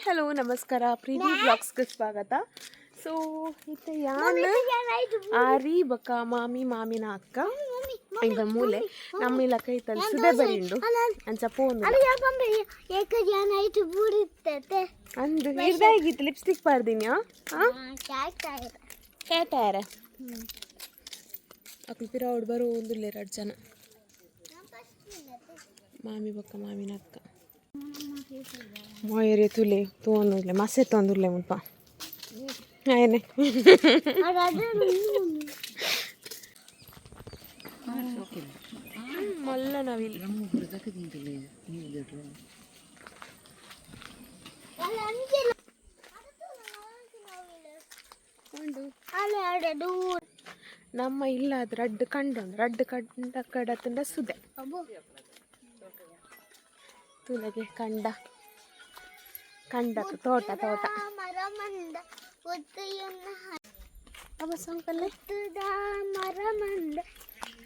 Hi hello ನಮಸ್ಕಾರ. ಪ್ರೀತಿ ಬ್ಲಾಗ್ಸ್ಗೆ ಸ್ವಾಗತ. So ಇತ್ತ ಯಾನ್? ಆರಿ ಬಕ್ಕ ಮಾಮಿ ಮಾಮಿನ ಅಕ್ಕ. ಇಂದ ಮೂಲೆ. ನಮ್ಮ ಇಲಕ ಇತ್ತಲ್ಲಿ ಸುದೆ ಬರಿಂಡು. ಅಂಚ ಫೋನ್ ಅಂದು ಇರ್ದಾಗಿತ್ತು ಲಿಪ್ಸ್ಟಿಕ್ ಬರ್ದೀನಿ ಕ್ಯಾಟಾರ ಅಕ್ಲು ಪಿರಾವಡ್ ಬರೋ ಒಂದು ಎರಡು ಜನ. ಮಾಮಿ ಬಕ್ಕ ಮಾಮಿನ ಅಕ್ಕ. ಮೊಯರಿ ತುಲೆ ತೋಂದುಲೆ ಮಸೆ ತೊಂದುಲೆ ಮುಲ್ಪ ಆಯನೆ ಮಲ್ಲ ನಾವಿಲ್ಲಿ ನಮ್ಮ ಇಲ್ಲ ಅದು ರಡ್ ಕಂಡೊಂದು ರಡ್ಡ್ ಕಂಡ ಕಡತಂಡ ಸುದೆ. ತುಲೆಗೆ ಕಂಡ. ಕಂಡ ತೋಟ ತೋಟ. ಅವ ಸಂಕಲ್ಲೆ ಮರಮಂದ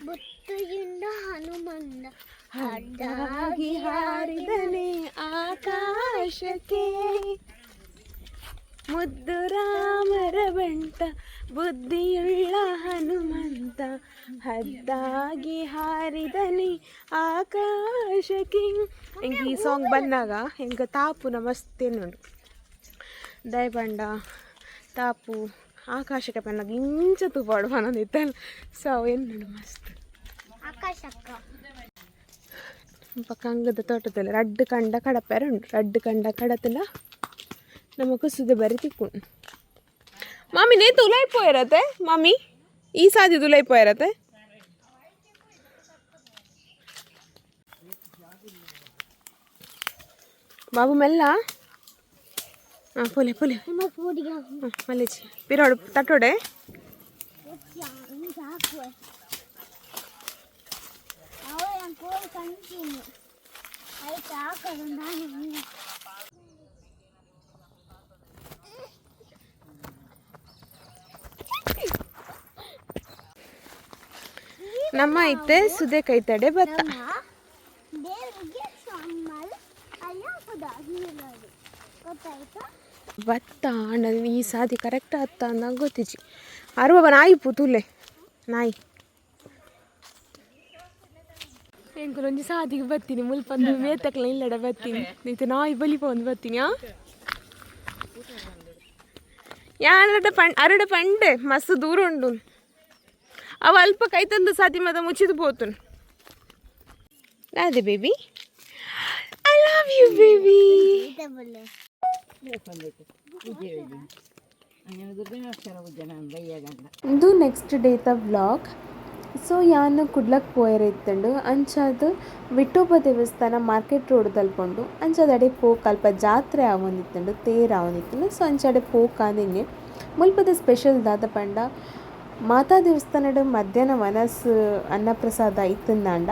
ಬುತ್ತಿಯಿಂದ ಹನುಮಂದ ಅಡ್ಡಾಗಿ ಹಾರಿದನೆ ಆಕಾಶಕ್ಕೆ. ಮುದ್ದು ರಾಮರ ಬಂಟ ಬುದ್ಧಿಯುಳ್ಳ ಹನುಮಂತ ಹದ್ದಾಗಿ ಹಾರಿದನಿ ಆಕಾಶಕ್ಕೆ. ಹೆಂಗೆ ಈ ಸಾಂಗ್ ಬಂದಾಗ ಹೆಂಗೆ ತಾಪು ನಮಸ್ತೆ ನೋಡು. ದಯಬಂಡ ತಾಪು ಆಕಾಶಕ್ಕೆ ಪೆನ್ನಾಗ ಇಂಚ ತುಪಾಡು ಮನದಿತ್ತಲ್ಲ ಸೊ ಏನು ನೋಡು ಮಸ್ತ್. ಆಕಾಶಕ್ಕ. ಪಕ್ಕಂಗದ ತೋಟದಲ್ಲಿ ರಡ್ಡ್ ಕಂಡ ಕಡಪೆರ ಉಂಟು ರಡ್ಡ್ ಕಂಡ ಕಡತಲ. ನಮకు ಸುದೆ ಬರಿ ತಿಕ್ಕೊಂಡು ಮಾಮಿ ನೇ ತುಲೈಪೋಯಿರತ್ತೆ ಮಾಮಿ ಈ ಸಾದಿ ತುಲೈಪೋಯಿರತ್ತೆ ಬಾಬು ಮೆಲ್ಲ ಹಾಂ ಪೊಲೆ ಪೊಲೆ ನಿಮ್ಮ ಫೋಡಿಗೆ ಹಾಂ ಮಲ್ಲಿಚಿ ಪಿರೋಡು ನಮ್ಮ ಐತೆ ಸುದೆ ಕೈತಡೆ ಭತ್ತ ದೇವರಿಗೆ ಸಾಂಬಾರು ಅಲ್ಲಿ ಹಾಕೋದು ನೀರಲ್ಲಿ ಗೊತ್ತಾಯ್ತಾ ಭತ್ತ ಅಣ್ಣ ಈ ಸಾದಿ ಕರೆಕ್ಟ್ ಆತ್ತ ಅಂದಾಗ ಗೊತ್ತಿಜಿ ಅರುವ ನಾಯಿ ಪುತುಲೆ ನಾಯಿ ಎಂಕುಲು ಒಂಜಿ ಸಾದಿಗೆ ಬರ್ತೀನಿ ಮುಲ್ಪಂದು ಮೇತಕ್ಲ ಇಲ್ಲಡ ಬರ್ತೀನಿ ನೀತು ನಾಯಿ ಬಲಿಪ ಒಂದು ಬರ್ತೀನಿ ಆ ಯಾನಡ ಪಣ್ ಅರಡ ಪಂಡೆ ಮಸ್ತ್ ದೂರ ಉಂಡು ಅವ ಅಲ್ಪ ಕೈ ತಂದು ಸಾದಿ ಮದ ಮುಚ್ಚಿದು ಪೋತು ಅದೇ baby. I love you baby. ಇದೆ ನೆಕ್ಸ್ಟ್ ಡೇ ತ ವ್ಲಾಗ್ ಸೊ ಯಾನು ಕುಡ್ಲಕ್ ಪೋಯರ್ ಇತ್ತಂಡು. ಅಂಚಾದ ವಿಠೋಬ ದೇವಸ್ಥಾನ ಮಾರ್ಕೆಟ್ ರೋಡ್ ತಲ್ಪೊಂಡು ಅಂಚಾದಡೆ ಪೋಕ್ ಅಲ್ಪ ಜಾತ್ರೆ ಆವೊಂದಿತ್ತಂಡು, ತೇರ್ ಆವೊಂದಿತ್ತಂಡು. ಸೊ ಅಂಚಾಡೆ ಪೋಕ್ ಆದಿಂಗೆ ಮುಲ್ಪದ ಸ್ಪೆಷಲ್ ದಾದ ಪಂಡ ಮಾತಾ ದೇವಸ್ಥಾನಡ್ ಮಧ್ಯಾಹ್ನ ವನಸ್ ಅನ್ನಪ್ರಸಾದ ಇತ್ತಂದಾಂಡ,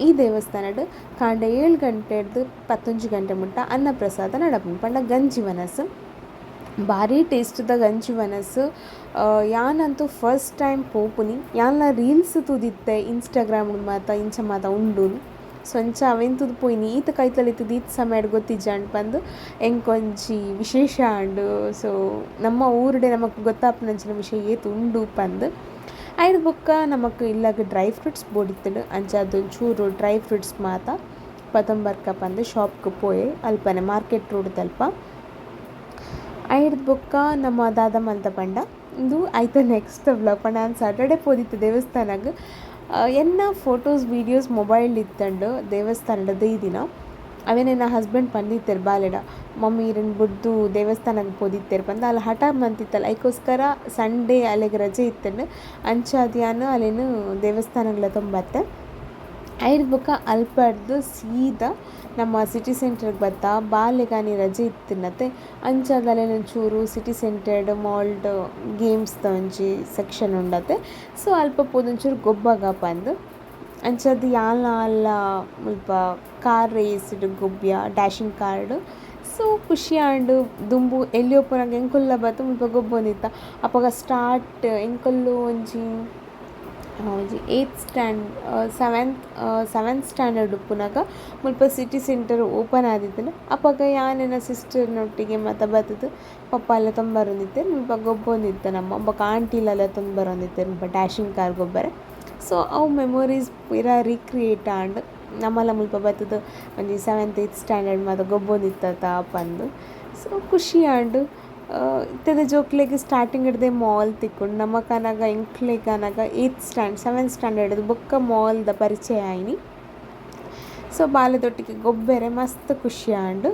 ಈ ದೇವಸ್ಥಾನಡ್ ಕಾಂಡ ಏಳು ಗಂಟೆಡ್ದು ಪತ್ತೊಂಜು ಗಂಟೆ ಮುಟ್ಟ ಅನ್ನಪ್ರಸಾದ ನಡಪುಂಡು. ಪಂಡ ಗಂಜಿ ಮನಸ್ಸು ಭಾರಿ ಟೇಸ್ಟ್ದ ಗಂಜಿ ಯಾನ್ ಯಾನಂತೂ ಫಸ್ಟ್ ಟೈಮ್ ಪೋಪುನಿ. ಯಾನ್ಲ ರೀಲ್ಸ್ ತುದಿತ್ತೆ ಇನ್ಸ್ಟಾಗ್ರಾಮ್ ಮಾತ, ಇಂಚ ಮಾತ ಉಂಡು ಸೊಂಚ ಅವೆಂತುದು ಪೋಯ್ನಿ ಈತ ಕೈತಲಿತ್ತದ ಈತ ಸಮಯಡ್ ಬಂದು ಪಂದು ಎಂಕೊಂಜಿ ವಿಶೇಷ ಅಂಡು. ಸೊ ನಮ್ಮ ಊರುಡೆ ನಮಗೆ ಗೊತ್ತಾಪನಂಚಿನ ವಿಷಯ ಏತು ಉಂಡು ಪಂದು. ಐದು ಬೊಕ್ಕ ನಮಕ್ ಇಲ್ಲಾಗ ಡ್ರೈ ಫ್ರೂಟ್ಸ್ ಬೋಡಿತ್ತಡು. ಅಂಚ ಅದೊಂಚೂರು ಡ್ರೈ ಫ್ರೂಟ್ಸ್ ಮಾತ. ಪತಂಬರ್ಕ ಪಂದು ಶಾಪ್ಗೆ ಪೋಯೆ, ಅಲ್ಪನೆ ಮಾರ್ಕೆಟ್ ರೋಡ್ ತಲ್ಪ. ಐದು ಬೊಕ್ಕ ನಮ್ಮ ದಾದ ಮಂತ ಪಂಡ. ಇದು ಐತ ನೆಕ್ಸ್ಟ್ ವ್ಲಾಗ್ ಪಂಡ ನಾನು ಸಾಟರ್ಡೆ ಪೋದಿತ್ತು ದೇವಸ್ಥಾನಗ್. ಎನ್ನ ಫೋಟೋಸ್ ವೀಡಿಯೋಸ್ ಮೊಬೈಲ್ ಇತ್ತಂಡು ದೇವಸ್ಥಾನದ ದಿನ. ಅವೇನೇನ ಹಸ್ಬೆಂಡ್ ಪಂದಿತ್ತೇರು ಬಾಲೆಡ. ಮಮ್ಮಿ ಇರನ್ ಬುಡ್ದು ದೇವಸ್ಥಾನಕ್ಕೆ ಪೋದಿತ್ತೆರ್ ಬಂದು. ಅಲ್ಲಿ ಹಠ ಮಂತಿತ್ತಲ್ಲ ಅದಕ್ಕೋಸ್ಕರ ಸಂಡೇ ಅಲ್ಲಿಗೆ ರಜೆ ಇತ್ತಂಡು ಅಂಚಾದ್ಯಾನು ಅಲ್ಲೇನು ದೇವಸ್ಥಾನಗಳ ತುಂಬತ್ತೆ. ಐದು ಬುಕ್ಕ ಅಲ್ಪಡ್ದು ಸೀದಾ ನಮ್ಮ ಸಿಟಿ ಸೆಂಟರ್ಗೆ ಬತ್ತಾ ಬಾಲ್ಯಗಾನಿ ರಜೆ ಇತ್ತಿನತ್ತೆ ಅಂಚಾದಲ್ಲೇನ ಚೂರು ಸಿಟಿ ಸೆಂಟರ್ಡ್ ಮಾಲ್ಡ್ ಗೇಮ್ಸ್ ಒಂಜಿ ಸೆಕ್ಷನ್ ಉಂಡತೆ. ಸೊ ಅಲ್ಪ ಪೋದೊಂಚೂರು ಗೊಬ್ಬಗ ಪಂದು. ಅಂಚದ್ದು ಯಾಲ ಅಲ್ಲ ಮುಲ್ಪ ಕಾರ್ ರೇಸ್ಡ್ ಗೊಬ್ಬ್ಯ ಡ್ಯಾಶಿಂಗ್ ಕಾರ್ಡ್ ಸೊ ಖುಷಿ ಆಂಡ್ ದುಂಬು ಎಲ್ಲಿ ಒಪ್ಪನಾಗ ಎಂಕೊಲ್ಲ ಬತ್ತು ಮುಲ್ಪ ಗೊಬ್ಬೊಂದಿತ್ತ ಅಪಗ ಸ್ಟಾರ್ಟ್ ಎಂಕೊಲ್ಲು ಒಂಜಿ ಹೌದು eighth stand seventh seventh standard ಉಪ್ಪುನಾಗ ಮುಲ್ಪ ಸಿಟಿ ಸೆಂಟರ್ ಓಪನ್ ಆದಿತ್ತಲ್ಲ ಅಪ್ಪಾಗ ಯಾನೆನ ಸಿಸ್ಟರ್ನೊಟ್ಟಿಗೆ ಮತ್ತು ಬತ್ತದು ಪಪ್ಪ ಎಲ್ಲ ತೊಂಬರೊಂದಿತ್ತೆ, ಮುಲ್ಪ ಗೊಬ್ಬೊಂದಿತ್ತೆ ನಮ್ಮ, ಒಬ್ಬ ಆಂಟಿಲೆಲ್ಲ ತೊಂಬರೊಂದಿತ್ತೆ, ಮುಲ್ಪ ಡ್ಯಾಶಿಂಗ್ ಕಾರ್ ಗೊಬ್ಬರ. ಸೊ ಅವು ಮೆಮೊರೀಸ್ ಇರ ರೀಕ್ರಿಯೇಟ್ ಆಂಡ್ ನಮ್ಮಲ್ಲ ಮುಲ್ಪ ಬತ್ತದು, ಒಂಜಿ ಸೆವೆಂತ್ ಏಯ್ತ್ ಸ್ಟ್ಯಾಂಡರ್ಡ್ ಮಾತ ಗೊಬ್ಬೊಂದಿತ್ತ ಅಪ್ಪಂದು ಸೊ ಖುಷಿ ಆಂಡ್ ಇತ್ತದ ಜೋಕ್ಲೆಗ್ ಸ್ಟಾರ್ಟಿಂಗ್ ಹಿಡ್ದೆ ಮಾಲ್ ತಿಕ್ಕೊಂಡು ನಮ್ಮ ಕಾನಾಗ ಎಂಕ್ಲೆ ಕಾನಾಗ ಏಯ್ತ್ ಸ್ಟ್ಯಾಂಡ್ ಸೆವೆಂತ್ ಸ್ಟ್ಯಾಂಡರ್ಡ್ ಬೊಕ್ಕ ಮಾಲ್ದ ಪರಿಚಯ ಆಯ್ನಿ ಸೊ ಬಾಲ್ಯದೊಟ್ಟಿಗೆ ಗೊಬ್ಬರ ಮಸ್ತ್ ಖುಷಿ and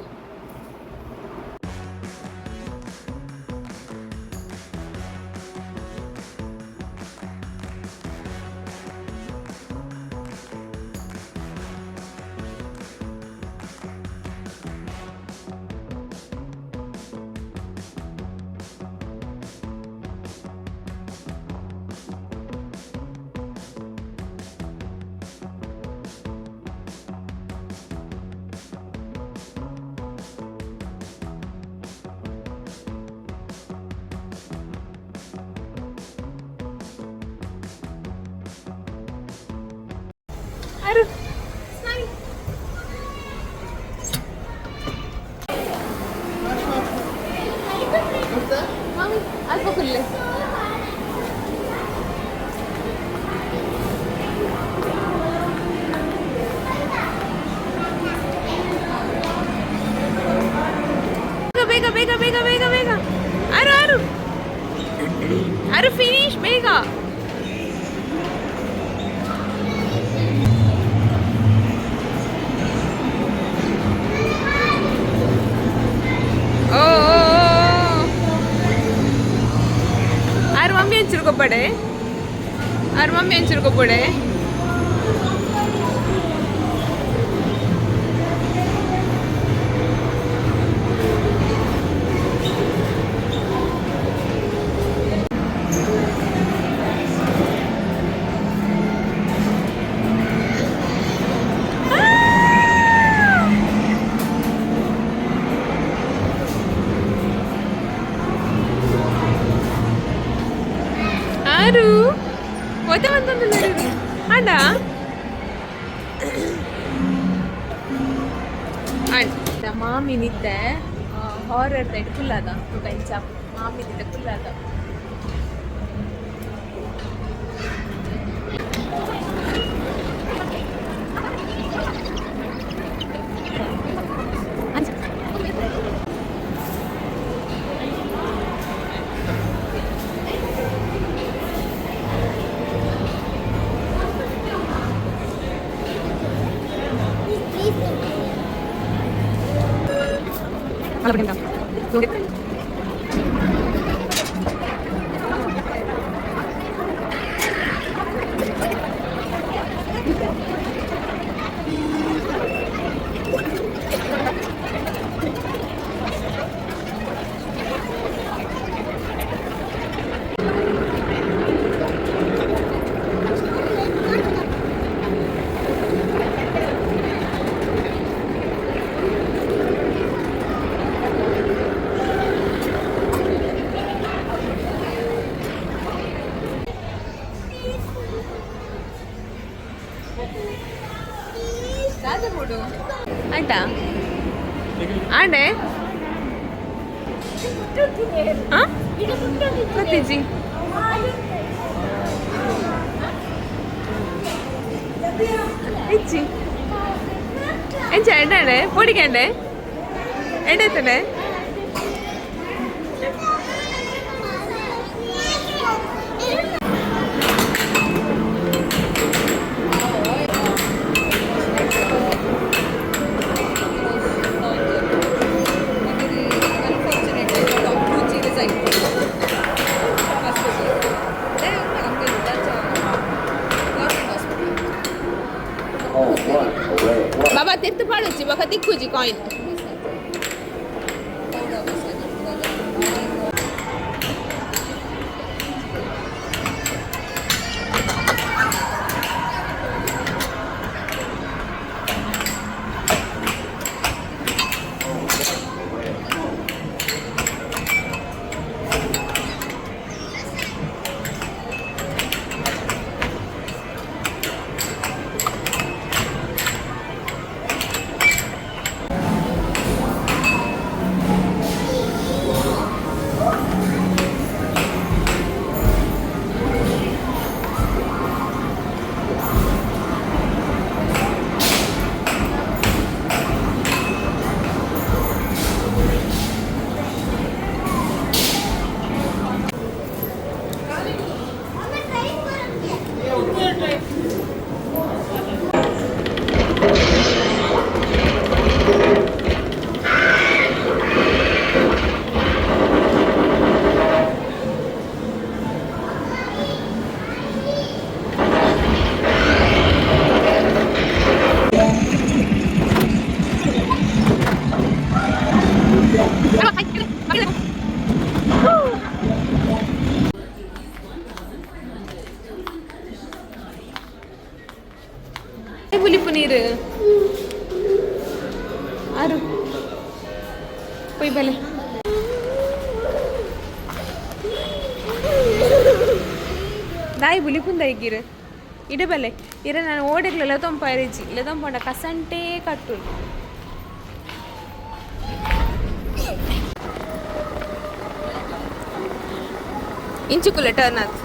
ಅಲ್ಪ ಫುಲ್ಲೆ ಬೇಗ ಬೇಗ ಬೇಗ ಬೇಗ ಬೇಗ ಅರು ಅರು ಅರು ಫಿನಿಶ್ ಬೇಗ ಮಮ್ಮಿ ಒತ್ತೆ ಬಂತಂದು ಆಂಡ ಆಂಡ ಮಾಮಿ ನಿದ್ದೆ ಹಾರರ್ ದೈಟ್ ಕುಲ್ಲದ ಬೆಂಚ ಮಾಮಿ ನಿದ್ದೆ ಕುಲ್ಲದ ಆಯ್ತಾ এটাই তো নেয় बाबा तेरे तो पड़ोसी वक्त दिखो जी कॉइन ಬುಲಿಪುಂದ ಇಗ್ಗಿರು ಇಡಬಲ್ಲೆ ಇರ ನಾನು ಓಡಿಗ್ಲ ಲತೊಂಪ ಎರಿಜಿ ಲತೊಂಪಂಡ ಕಸಂಟೇ ಕಟ್ಟು ಇಂಚುಕುಲ ಟರ್ನ್ ಆತ್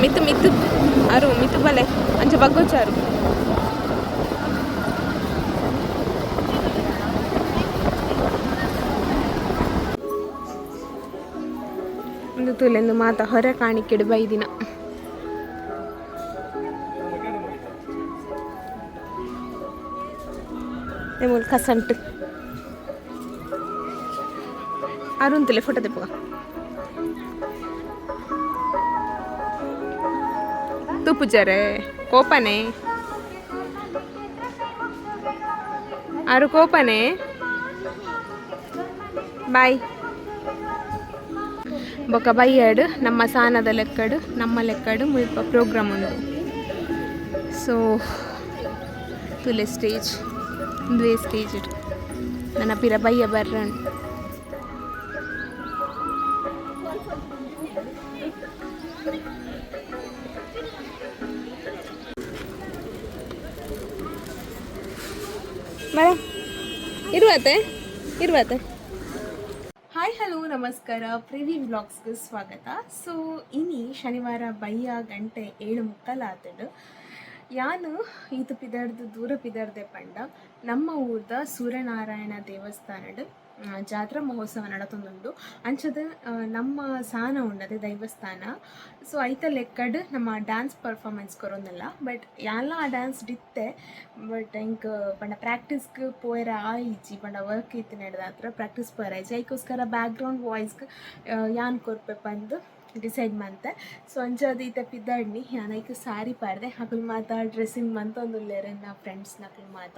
ಮಿತ್ತು ಮಿತ್ತು ಅರು ಮಿತ್ತು ಬಲೆ ಅಂಚ ಬಗ್ಗೊಚ್ಚಾರು ತುಲೆಂದು ಮಾತ, ಹೊರ ಕಾಣಿಕೆಡು ಬೈದಿನ ಮೂಲ ಕಸಂಟು ಅರುಣ್ ತುಲೆ ಫೋಟೋ ತೆಪ್ಪುವ ತುಪ್ಪುಜರೆ ಕೋಪನೆ. ಅರು ಬಾಯ್. ಬೊಕ ಬೈಯಡ್ ನಮ್ಮ ಸಾನದ ಲೆಕ್ಕಡು, ನಮ್ಮ ಲೆಕ್ಕಡು ಮುಲ್ಪ ಪ್ರೋಗ್ರಾಮ್ ಉಂಡು ಸೊ ತುಲೆ ಸ್ಟೇಜ್ ದ್ವೇ ಸ್ಟೇಜ್ ನನ್ನ ಪಿರ ಬಯ್ಯ ಬರ್ರನ್ ಬರ. ಇರುವತ್ತೆ ಇರುವತ್ತೆ ಹಲೋ, ನಮಸ್ಕಾರ. ಪ್ರಿವಿ ವ್ಲಾಗ್ಸ್ಗೆ ಸ್ವಾಗತ. ಸೊ, ಇನಿ ಶನಿವಾರ ಬಯ್ಯ ಗಂಟೆ ಏಳು ಮುಕ್ಕಲಾತಡು ಯಾನು ಇದು ಪಿದಾಡ್ದು, ದೂರ ಪಿದರ್ದೆ ಪಂಡ. ನಮ್ಮ ಊರ್ದ ಸೂರ್ಯನಾರಾಯಣ ದೇವಸ್ಥಾನಡು ಜಾತ್ರಾ ಮಹೋತ್ಸವ ನಡತೊಂದುಂಡು ಅಂಚದ ನಮ್ಮ ಸ್ಥಾನ ಉಂಡದೆ ದೈವಸ್ಥಾನ ಸೊ ಐತ ಲೆಕ್ಕಡ್ ನಮ್ಮ ಡ್ಯಾನ್ಸ್ ಪರ್ಫಾರ್ಮೆನ್ಸ್ ಕೊರೊಂದಿಲ್ಲ. ಬಟ್ ಯಾಲ ಆ ಡ್ಯಾನ್ಸ್ ಡಿತ್ತೆ ಬಟ್ ಇಂಕ್ ಪಂಡ ಪ್ರಾಕ್ಟೀಸ್ಗೆ ಪೋಯರ ಆಯಿಜಿ ಪಂಡ ವರ್ಕ್ ಇತ್ತು ನಡೆದಾತ್ರ ಪ್ರಾಕ್ಟೀಸ್ ಪೋಯರ ಆಯ್ತು ಐಕೋಸ್ಕರ ಬ್ಯಾಕ್ಗ್ರೌಂಡ್ ವಾಯ್ಸ್ಗೆ ಯಾನ್ ಕೊರ್ಪೆ ಬಂದು ಡಿಸೈಡ್ ಮಂತೆ. ಸೊ ಅಂಜಾದ ಈತ ಪಿದ್ದಾಡ್ನಿ. ಯಾನೈಕ ಸಾರಿ ಪಾಡ್ದೆ. ಹಗಲು ಮಾತ ಡ್ರೆಸ್ಸಿಂಗ್ ಮಂತೊಂದುಲ್ಲೇರೆ ನಾ ಫ್ರೆಂಡ್ಸ್ ನಕಲ್ ಮಾತ.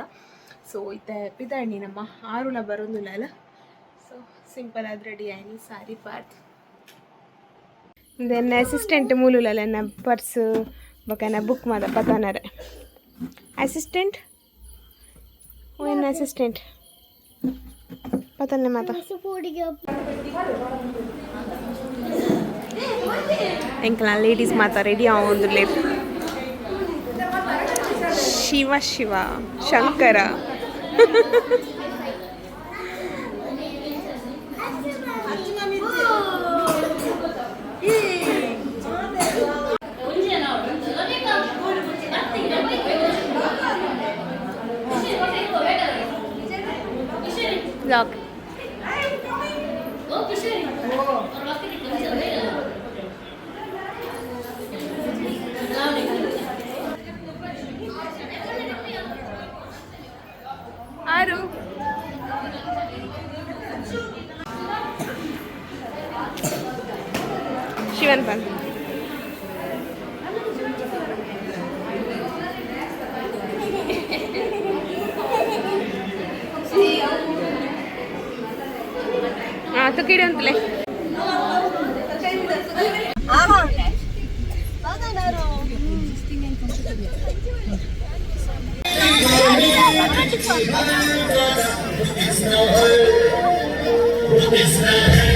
ಸೊ ಈತ ಪಿದ್ದಾಡ್ನಿ ನಮ್ಮ ಆರುಲ ಬರೋದಿಲ್ಲ ಅಲ್ಲ? ಸಿಂಪಲ್ ಆದ್ರೆ ಆಯ್ನಿ, ಸಾರಿ ಪಾರ್ಟ್ ದೆನ್ ಅಸಿಸ್ಟೆಂಟ್ ಮೂಲುಲಲ್ಲ ನನ್ನ ಪರ್ಸ್ ಬಕನ ಬುಕ್ ಮಾದ ಅಸಿಸ್ಟೆಂಟ್ ಓನ್ ಅಸಿಸ್ಟೆಂಟ್ ಪತನೆ ಮಾತಾ. ಎಂಕಲ ಲೇಡೀಸ್ ಮಾತಾ ರೆಡಿ ಆವೊಂದು ಲೇಟ್ ಶಿವ ಶಿವ ಶಂಕರ ಬ್ಲಾಗ್ ಆರು ಶಿವನ್ ಬಂದ್ ಹಾಂ ತುಕಿಡಿ ಅಂತಲೇ ಶ್ರೀಕೃಷ್ಣ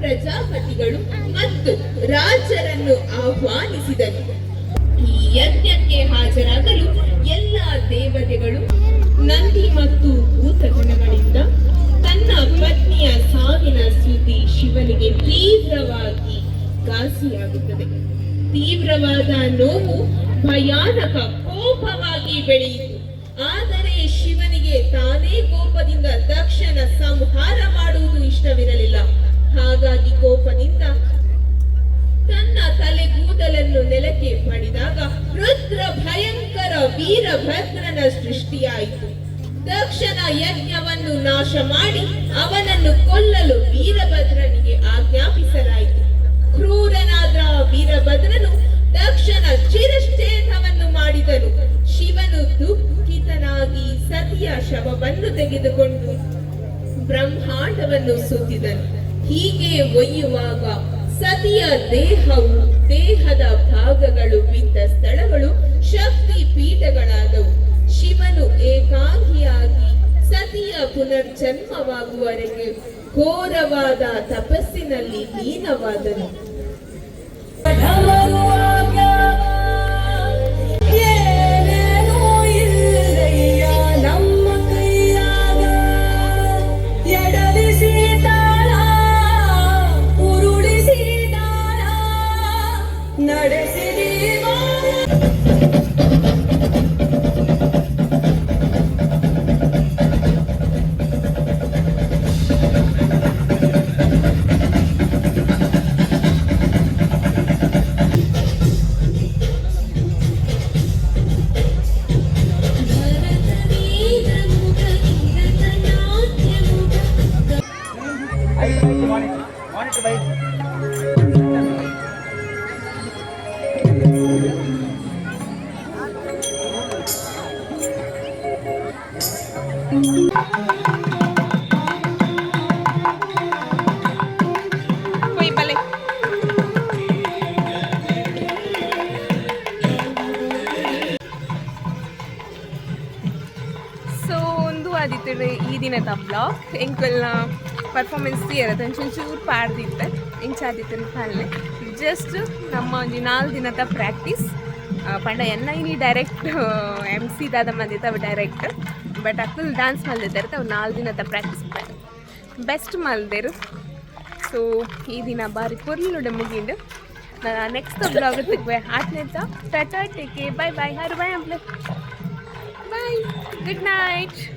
ಪ್ರಜಾಪತಿಗಳು ಮತ್ತು ರಾಜರನ್ನು ಆಹ್ವಾನಿಸಿದರು. ಈ ಯಜ್ಞಕ್ಕೆ ಹಾಜರಾಗಲು ಎಲ್ಲ ದೇವತೆಗಳು, ನಂದಿ ಮತ್ತು ಭೂತಗಣಗಳಿಂದ ತನ್ನ ಪತ್ನಿಯ ಸಾವಿನ ಸುದ್ದಿ ಶಿವನಿಗೆ ತೀವ್ರವಾಗಿ ಘಾಸಿಯಾಗುತ್ತದೆ ತೀವ್ರವಾದ ನೋವು ಭಯಾನಕ ಕೋಪವಾಗಿ ಬೆಳೆಯಿತು. ಆದರೆ ಶಿವನಿಗೆ ತಾನೇ ಕೋಪದಿಂದ ದಕ್ಷನ ಸಂಹಾರ ಮಾಡುವುದು ಇಷ್ಟವಿರಲಿಲ್ಲ. ಹಾಗಾಗಿ ಕೋಪದಿಂದ ತನ್ನ ತಲೆಗೂದಲನ್ನು ನೆಲಕ್ಕೆ ಮಾಡಿದಾಗ ರುದ್ರ ಭಯಂಕರ ವೀರಭದ್ರನ ಸೃಷ್ಟಿಯಾಯಿತು. ದಕ್ಷನ ಯಜ್ಞವನ್ನು ನಾಶ ಮಾಡಿ ಅವನನ್ನು ಕೊಲ್ಲಲು ವೀರಭದ್ರನಿಗೆ ಆಜ್ಞಾಪಿಸಲಾಯಿತು. ಕ್ರೂರನಾದ ವೀರಭದ್ರನು ದಕ್ಷನ ಚಿರಶ್ಚೇತವನ್ನು ಮಾಡಿದನು. ಶಿವನು ದುಃಖಿತನಾಗಿ ಸತಿಯ ಶವವನ್ನು ತೆಗೆದುಕೊಂಡು ಬ್ರಹ್ಮಾಂಡವನ್ನು ಸುತ್ತಿದನು. ಹೀಗೆ ಒಯ್ಯುವಾಗ ಸತಿಯ ದೇಹವು ದೇಹದ ಭಾಗಗಳು ಬಿದ್ದ ಸ್ಥಳಗಳು ಶಕ್ತಿ ಪೀಠಗಳಾದವು. ಶಿವನು ಏಕಾಂಗಿಯಾಗಿ ಸತಿಯ ಪುನರ್ಜನ್ಮವಾಗುವವರೆಗೆ ಘೋರವಾದ ತಪಸ್ಸಿನಲ್ಲಿ ಲೀನವಾದನು. ಒಂದು ಈ ದಿನದ ಬ್ಲಾಗ್ ಎಂಕಲ್ನ ಪರ್ಫಾರ್ಮೆನ್ಸ್ ಇರುತ್ತೆ ಚೂರು ಪಾಡ್ದಿತ್ತೆ ಇಂಚಾದಿತ್ತೆ ಪಾಲನೆ ಜಸ್ಟ್ ನಮ್ಮ ಒಂಜಿ ನಾಲ್ಕು ದಿನದ ಪ್ರಾಕ್ಟೀಸ್ ಪಂಡ ಎನ್ನ ಇನಿ ಡೈರೆಕ್ಟ್ ಎಂ ಸಿ ದಾದ ಮಂದಿತ್ತು ಡೈರೆಕ್ಟ್ ಬಟ್ ಅಕ್ಕಲ್ ಡ್ಯಾನ್ಸ್ ಮಲ್ದಿದ್ದಾರೆ ಅವು ನಾಲ್ಕು ದಿನದ ಪ್ರಾಕ್ಟೀಸ್ ಬೆಸ್ಟ್ ಮಲ್ದೇರು. ಸೊ ಈ ದಿನ ಬಾರಿ ಪೊರ್ಲುಡೆ ಮುಗಿಂಡು ನೆಕ್ಸ್ಟ್ ಬ್ಲಾಗ್ ತೆಗ್ವೆ ಆತ್ನೇತ ಟಾಟಾ ಟೇಕ್ ಬೈ ಬಾಯ್ ಹರ್ ಬಾಯ್ ಅಂಬ್ಲೆ ಬೈ ಗುಡ್ ನೈಟ್